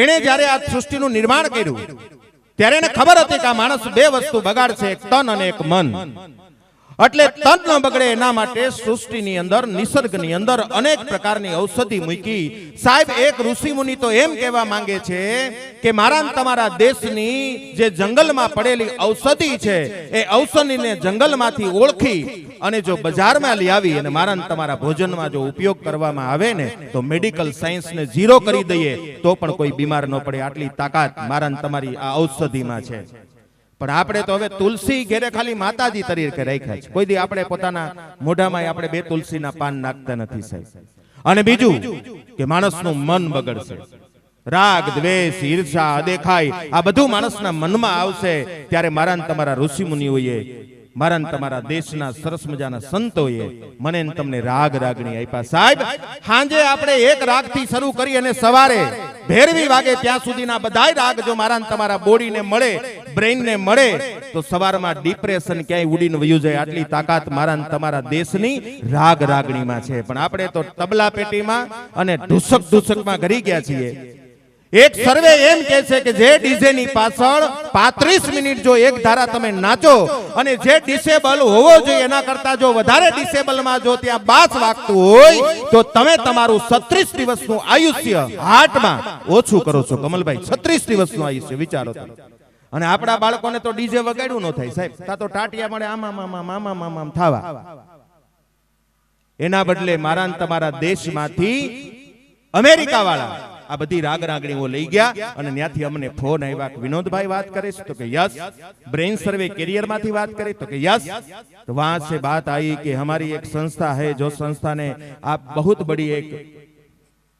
એણે જ્યારે આ સૃષ્ટિનું નિર્માણ કર્યું, ત્યારે એને ખબર હતી કે આ માણસ બે વસ્તુ બગાડશે, એક તન અને એક મન. એટલે તન ન બગડે એના માટે સૃષ્ટિની અંદર, નિસર્ગની અંદર અનેક પ્રકારની ઔષધિ મૂકી. સાહેબ, એક ઋષિ મુનિ તો એમ કહેવા માંગે છે કે મારા તમારા દેશની જે જંગલમાં પડેલી ઔષધિ છે, એ ઔષધિને જંગલમાંથી ઓળખી અને જો બજારમાં લઈ આવી અને મારા તમારા ભોજનમાં જો ઉપયોગ કરવામાં આવે ને, તો મેડિકલ સાયન્સને ઝીરો કરી દઈએ, તો પણ કોઈ બીમાર ન પડે. આટલી તાકાત મારા તમારી આ ઔષધિમાં છે. પણ આપણે તો હવે તુલસી ઘેરે ખાલી માતાજી તરીકે રાખ્યા છે. કોઈ દી આપણે પોતાના મોઢામાં આપણે બે તુલસીના પાન નાખતા નથી સાહેબ. અને બીજું કે માણસનું મન બગડશે. રાગ, દ્વેષ, ઈર્ષા, દેખાય, આ બધું માણસના મનમાં આવશે ત્યારે મારા તમારા ઋષિ મુનિઓએ મારા તમારા દેશના સરસ મજાના સંતોએ મને તમને રાગ રાગણી આપ્યા. સાહેબ સાંજે આપણે એક રાગથી શરૂ કરી અને સવારે ભેરવી વાગે ત્યાં સુધીના બધાય રાગ જો મારા તમારા બોડીને મળે બ્રેઇનને મળે, તો સવારમાં ડિપ્રેશન ક્યાંય ઉડીને વયું જાય, આટલી તાકાત મારા તમારા દેશની રાગ રાગણીમાં છે. પણ આપણે તો તબલા પેટીમાં અને ઢુસક ઢુસકમાં ઘરી ગયા છીએ. એક સર્વે એમ કહે છે કે જે ડીજે ની પાછળ 35 મિનિટ જો એક ધારા તમે નાચો અને જે ડિસેબલ હોવો જોઈએ, એના કરતા જો વધારે ડિસેબલમાં જો ત્યાં બાસ વાગતું હોય, તો તમે તમારું 36 દિવસનું આયુષ્ય હાર્ટમાં ઓછું કરો છો. કમલભાઈ 36 દિવસનું આયુષ્ય, વિચારો તમે. અને આપણા બાળકોને તો ડીજે વગાડ્યું ન થાય સાહેબ. તા તો ટાટિયા મળે, આમા મામા મામા મામા થાવા. એના બદલે મારા તમારા દેશમાંથી અમેરિકા વાળા આ બધી રાગ રાગણીઓ લઈ ગયા અને ત્યાંથી અમને ફોન આવ્યા વિનોદભાઈ વાત કરે છે તો કે યસ બ્રેઇન સર્વે કેરિયરમાંથી વાત કરે તો કે યસ તો વાત સે બાત આવી કે અમારી એક સંસ્થા હૈ, જો સંસ્થાને આપ બહુત બડી એક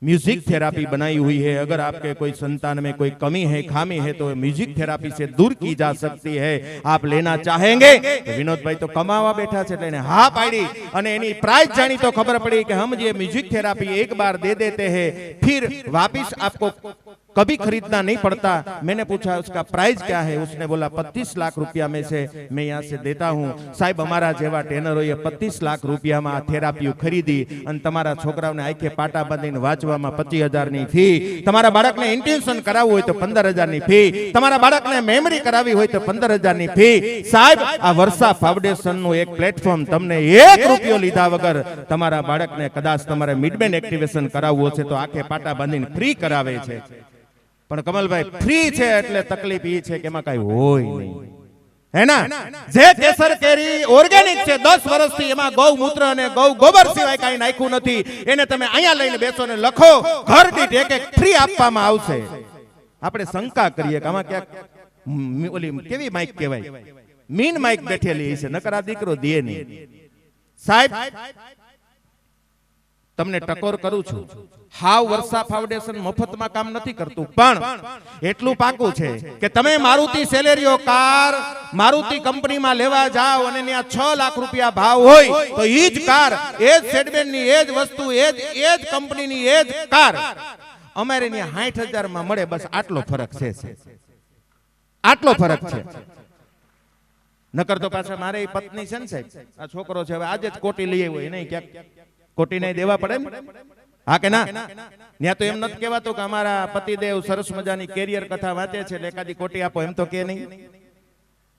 म्यूजिक थेरापी बनाई हुई है अगर आपके कोई संतान में कोई कमी है खामी है तो म्यूजिक थेरापी से दूर की जा सकती है आप लेना चाहेंगे तो विनोद भाई तो कमावा बैठा છે એટલે એને હા પાડી અને એની प्राइस जानी तो खबर पड़ी कि हम ये म्यूजिक थेरापी एक बार दे देते हैं फिर वापस आपको कभी खरीदना नहीं पड़ता मैंने पूछा उसका प्राइस क्या है उसने बोला पच्चीस लाख रुपया में से मैं यहाँ से देता हूँ સાહેબ અમારા જેવા ટેનરોએ પચીસ લાખ રૂપિયામાં આ થેરાપીઓ ખરીદી અને તમારા છોકરાઓને આંખે પાટા બાંધીને વાંચવામાં પચીસ હજારની ફી તમારા બાળકને ઇન્ટેન્શન કરાવવું હોય તો પંદર હજારની ફી તમારા બાળકને મેમરી કરાવી હોય તો પંદર હજારની ફી સાહેબ આ વર્ષા ફાઉન્ડેશન નું એક પ્લેટફોર્મ તમને એક રૂપિયો લીધા વગર તમારા બાળકને કદાચ તમારે મિડબેન એક્ટિવેશન કરાવવું હશે તો આંખે પાટા બાંધીને ફ્રી કરાવે છે પણ કમલભાઈ ફ્રી છે એટલે તકલીફ એ છે કે એમાં કઈ હોય નહીં. હે જે કેસર કેરી ઓર્ગેનિક છે 10 વર્ષથી એમાં ગૌમૂત્ર અને ગૌ ગોબર સિવાય કાંઈ નાખ્યું નથી. એને તમે અહીંયા લઈને બેસો ને લખો ઘર દીઠ એક એક ફ્રી આપવામાં આવશે. આપણે શંકા કરીએ કે આમાં ક્યાંક ઓલી કેવી માઇક કહેવાય? મીન માઇક બેઠેલી છે નકર આ દીકરો દે નહીં. સાહેબ તમને ટકોર કરું છું. હાવ વર્ષા ફાઉન્ડેશન મફતમાં કામ નથી કરતું. પણ એટલું પાકું છે કે તમે મારુતિ સેલેરીઓ કાર મારુતિ કંપનીમાં લેવા જાઓ અને ત્યાં છ લાખ રૂપિયા ભાવ હોય તો એ જ કાર એ જ સેડમેન એ જ વસ્તુ એ જ એ જ કંપનીની એ જ કાર. અમારે ત્યાં સાઠ હજારમાં મળે બસ આટલો ફરક છે આટલો ફરક છે. નકર તો પાછા મારે એ પત્ની છે ને સાહેબ. આ છોકરો છે હવે આજે જ કોટી લઈ આવ્યો એને ક્યાંક કોટી નહીં દેવા પડે હા કે ના? ત્યાં તો એમ નથી કહેવાતું કે અમારા પતિદેવ સરસ મજાની કેરિયર કથા વાંચે છે એટલે એકાદી કોટી આપો, એમ તો કે નહીં.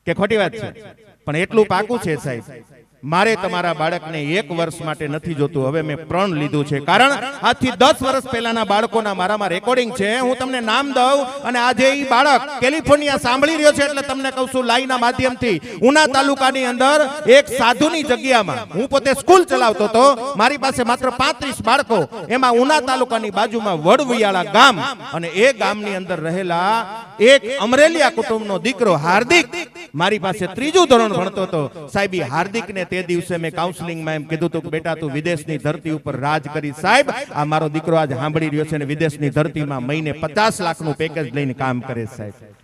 કે ખોટી વાત છે? પણ એટલું પાકું છે સાહેબ, મારે તમારા બાળકને એક વર્ષ માટે નથી જોતું, હવે મેં પ્રણ લીધું છે. કારણ આજથી દસ વર્ષ પહેલાના બાળકોના મારામાં રેકોર્ડિંગ છે, હું તમને નામ દઉં અને આજે એ બાળક કેલિફોર્નિયા સાંભળી રહ્યો છે એટલે તમને કહું છું લાઈના માધ્યમથી, ઉના તાલુકાની અંદર એક સાધુની જગ્યામાં, હું પોતે સ્કૂલ ચલાવતો હતો, મારી પાસે માત્ર પાંત્રીસ બાળકો, એમાં ઉના તાલુકાની બાજુમાં વડવિયાળા ગામ અને એ ગામની અંદર રહેલા એક અમરેલિયા કુટુંબનો દીકરો હાર્દિક મારી પાસે ત્રીજું ધોરણ ભણતો હતો. સાહેબ હાર્દિક ને તે દિવસે મેં કાઉન્સેલિંગમાં એમ કીધું હતું કે બેટા તું વિદેશની ધરતી ઉપર રાજ કરી સાહેબ. આ મારો દીકરો આજ સાંભળી રહ્યો છે ને વિદેશની ધરતીમાં મહિને પચાસ લાખનું પેકેજ લઈને કામ કરે સાહેબ.